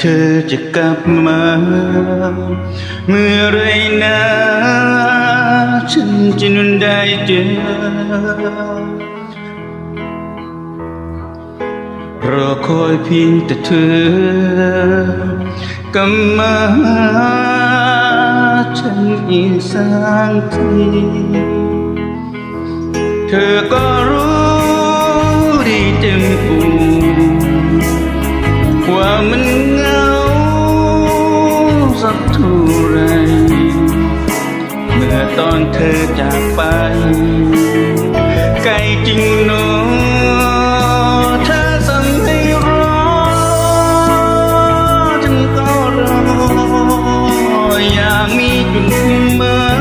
เธอจะกลับมา เมื่อไรนะ ฉันจะนั้นได้เจอ รอคอยเพียงแต่เธอกำมาหาฉันอีกสักที เธอก็รู้ดีเต็มปูว่ามัน ตอนเธอจากไป ไกลจริงเนอะเธอสั่งให้รอฉันก็รอ อยากมีจุดหมาย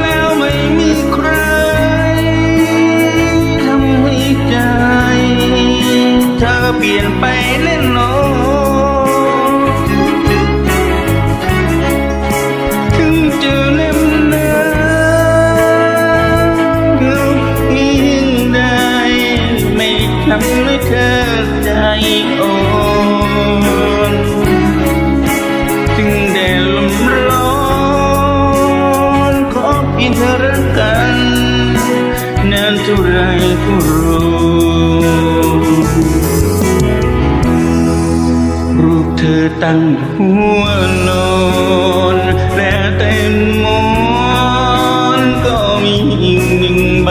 แล้วไม่มีใครทำให้ใจ เธอเปลี่ยนไปแน่น นานเท่าไรก็รู้รูปเธอตั้งหัวนอนและเต็มมอนก็มีอีกหนึ่งใบ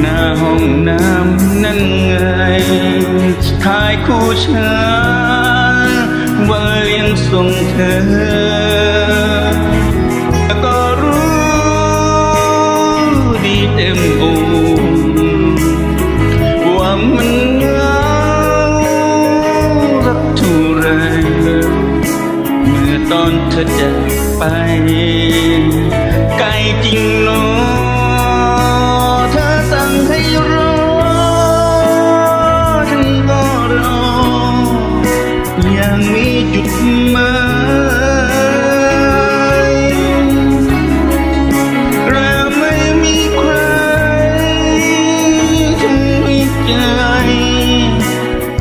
หน้าห้องน้ำนั่นไงถ่ายคู่ฉันว่าเลี้ยงส่งเธอ เธอจะไปไกลจริงเนอเธอสั่งให้รอฉันก็รอยังมีจุดหมายและไม่มีใครทำให้ใจ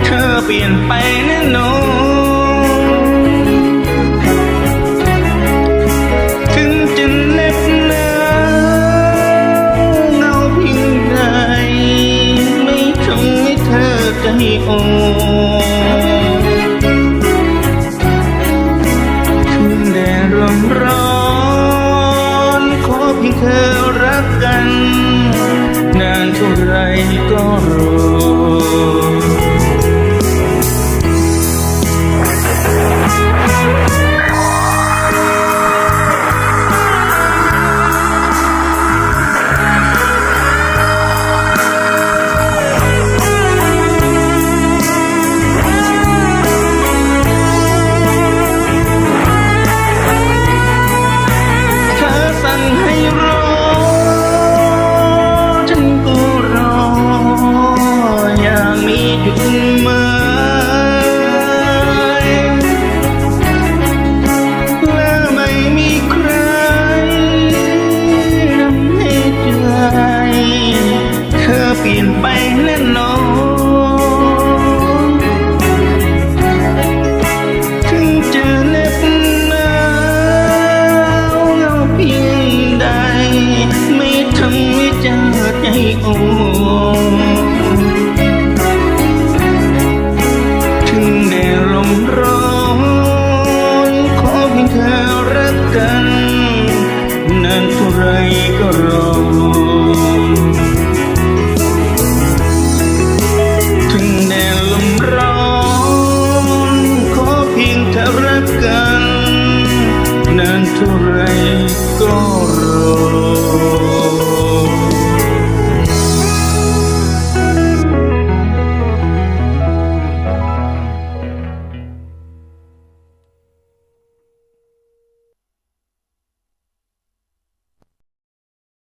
เธอเปลี่ยนไปแน่นอน ไรก็ร ไม่ทำให้เจอใจอ่อนถึงแดดลมร้อนขอเพียงเธอรักกัน นานเท่าไรก็รอ Рейкоро.